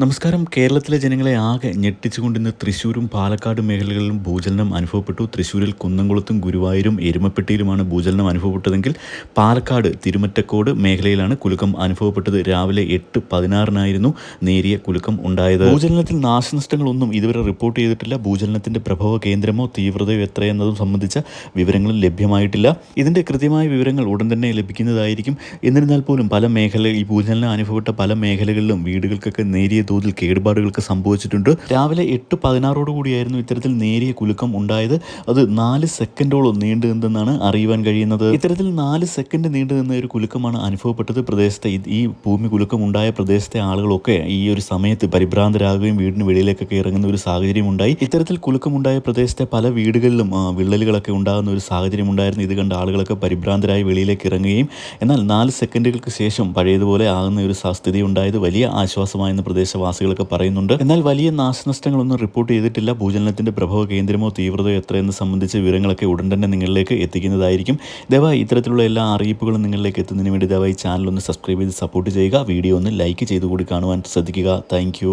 നമസ്കാരം. കേരളത്തിലെ ജനങ്ങളെ ആകെ ഞെട്ടിച്ചുകൊണ്ടിന്ന് തൃശ്ശൂരും പാലക്കാട് മേഖലകളിലും ഭൂചലനം അനുഭവപ്പെട്ടു. തൃശ്ശൂരിൽ കുന്നംകുളത്തും ഗുരുവായൂരും എരുമപ്പെട്ടിയിലുമാണ് ഭൂചലനം അനുഭവപ്പെട്ടതെങ്കിൽ പാലക്കാട് തിരുമറ്റക്കോട് മേഖലയിലാണ് കുലുക്കം അനുഭവപ്പെട്ടത്. രാവിലെ എട്ട് പതിനാറിനായിരുന്നു നേരിയ കുലുക്കം ഉണ്ടായത്. ഭൂചലനത്തിൽ നാശനഷ്ടങ്ങളൊന്നും ഇതുവരെ റിപ്പോർട്ട് ചെയ്തിട്ടില്ല. ഭൂചലനത്തിന്റെ പ്രഭവ കേന്ദ്രമോ തീവ്രതയോ എത്രയെന്നതും സംബന്ധിച്ച വിവരങ്ങളും ലഭ്യമായിട്ടില്ല. ഇതിന്റെ കൃത്യമായ വിവരങ്ങൾ ഉടൻ തന്നെ ലഭിക്കുന്നതായിരിക്കും. എന്നിരുന്നാൽ പോലും പല മേഖല ഈ ഭൂചലനം അനുഭവപ്പെട്ട പല മേഖലകളിലും വീടുകൾക്കൊക്കെ നേരിയ തോതിൽ കേടുപാടുകൾക്ക് സംഭവിച്ചിട്ടുണ്ട്. രാവിലെ എട്ട് പതിനാറോട് കൂടിയായിരുന്നു ഇത്തരത്തിൽ നേരിയ കുലുക്കം ഉണ്ടായത്. അത് നാല് സെക്കൻഡോളം നീണ്ടു നിന്നെന്നാണ് അറിയുവാൻ കഴിയുന്നത്. ഇത്തരത്തിൽ നാല് സെക്കൻഡ് നീണ്ടു നിന്ന ഒരു കുലുക്കമാണ് അനുഭവപ്പെട്ടത്. പ്രദേശത്തെ ഈ ഭൂമി കുലുക്കം ഉണ്ടായ പ്രദേശത്തെ ആളുകളൊക്കെ ഈ ഒരു സമയത്ത് പരിഭ്രാന്തരാകുകയും വീടിന് വെളിയിലേക്കൊക്കെ ഇറങ്ങുന്ന ഒരു സാഹചര്യം ഉണ്ടായി. ഇത്തരത്തിൽ കുലുക്കമുണ്ടായ പ്രദേശത്തെ പല വീടുകളിലും വിള്ളലുകളൊക്കെ ഉണ്ടാകുന്ന ഒരു സാഹചര്യം ഉണ്ടായിരുന്നു. ഇത് കണ്ട ആളുകളൊക്കെ പരിഭ്രാന്തരായി വെളിയിലേക്ക് ഇറങ്ങുകയും എന്നാൽ നാല് സെക്കൻഡുകൾക്ക് ശേഷം പഴയതുപോലെ ആകുന്ന ഒരു സ്ഥിതി ഉണ്ടായത് വലിയ ആശ്വാസമായെന്ന് പ്രദേശ പ്രദേശവാസികളൊക്കെ പറയുന്നുണ്ട്. എന്നാൽ വലിയ നാശനഷ്ടങ്ങളൊന്നും റിപ്പോർട്ട് ചെയ്തിട്ടില്ല. ഭൂചലനത്തിന്റെ പ്രഭവ കേന്ദ്രമോ തീവ്രതയോ എത്രയെന്ന് സംബന്ധിച്ച വിവരങ്ങളൊക്കെ ഉടൻ തന്നെ നിങ്ങളിലേക്ക് എത്തിക്കുന്നതായിരിക്കും. ദയവായി ഇത്തരത്തിലുള്ള എല്ലാ അറിയിപ്പുകളും നിങ്ങളിലേക്ക് എത്തുന്നതിന് വേണ്ടി ദയവായി ചാനൽ ഒന്ന് സബ്സ്ക്രൈബ് ചെയ്ത് സപ്പോർട്ട് ചെയ്യുക. വീഡിയോ ഒന്ന് ലൈക്ക് ചെയ്തുകൂടി കാണുവാൻ ശ്രദ്ധിക്കുക. താങ്ക്